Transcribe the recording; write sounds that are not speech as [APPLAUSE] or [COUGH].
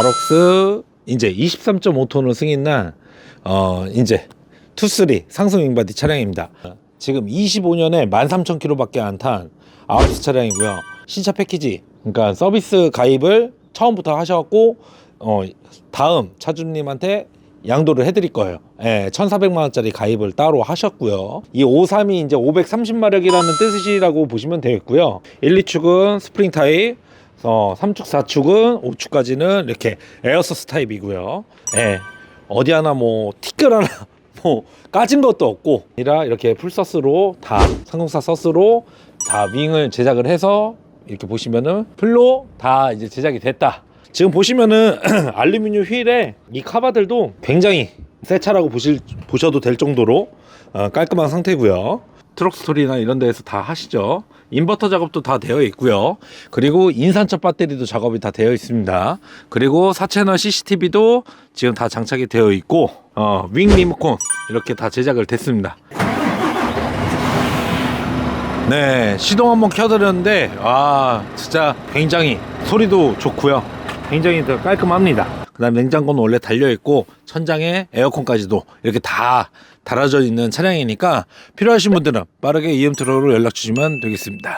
아럭스 이제 23.5톤을 승인한 어 이제 투쓰리 상승 윙바디 차량입니다. 지금 25년에 13,000km밖에 안 탄 아럭스 차량이고요. 신차 패키지 그러니까 서비스 가입을 처음부터 하셔갖고 어 다음 차주님한테 양도를 해드릴 거예요. 예, 1,400만 원짜리 가입을 따로 하셨고요. 이 53이 이제 530마력이라는 뜻이라고 보시면 되겠고요. 1, 2축은 스프링 타입, 어, 3축, 4축은 5축까지는 이렇게 에어서스 타입이고요. 예, 어디 하나 뭐 티끌 하나 [LAUGHS] 뭐 까진 것도 없고 아니라 이렇게 풀서스로 다 상공사 서스로 다 윙을 제작을 해서 이렇게 보시면은 풀로 다 이제 제작이 됐다. 지금 보시면은 [CLEARS THROAT] 알루미늄 휠에 이 카바들도 굉장히 새 차라고 보실 보셔도 될 정도로 어, 깔끔한 상태고요. 트럭 스토리나 이런 데에서 다 하시죠. 인버터 작업도 다 되어 있고요. 그리고 인산철 배터리도 작업이 다 되어 있습니다. 그리고 4채널 CCTV도 지금 다 장착이 되어 있고 어, 윙 리모컨 이렇게 다 제작을 됐습니다. 네, 시동 한번 켜드렸는데, 아, 진짜 굉장히 소리도 좋고요. 굉장히 더 깔끔합니다. 그 다음 냉장고는 원래 달려 있고, 천장에 에어컨까지도 이렇게 다 달아져 있는 차량이니까 필요하신 분들은 빠르게 EM트로로 연락 주시면 되겠습니다.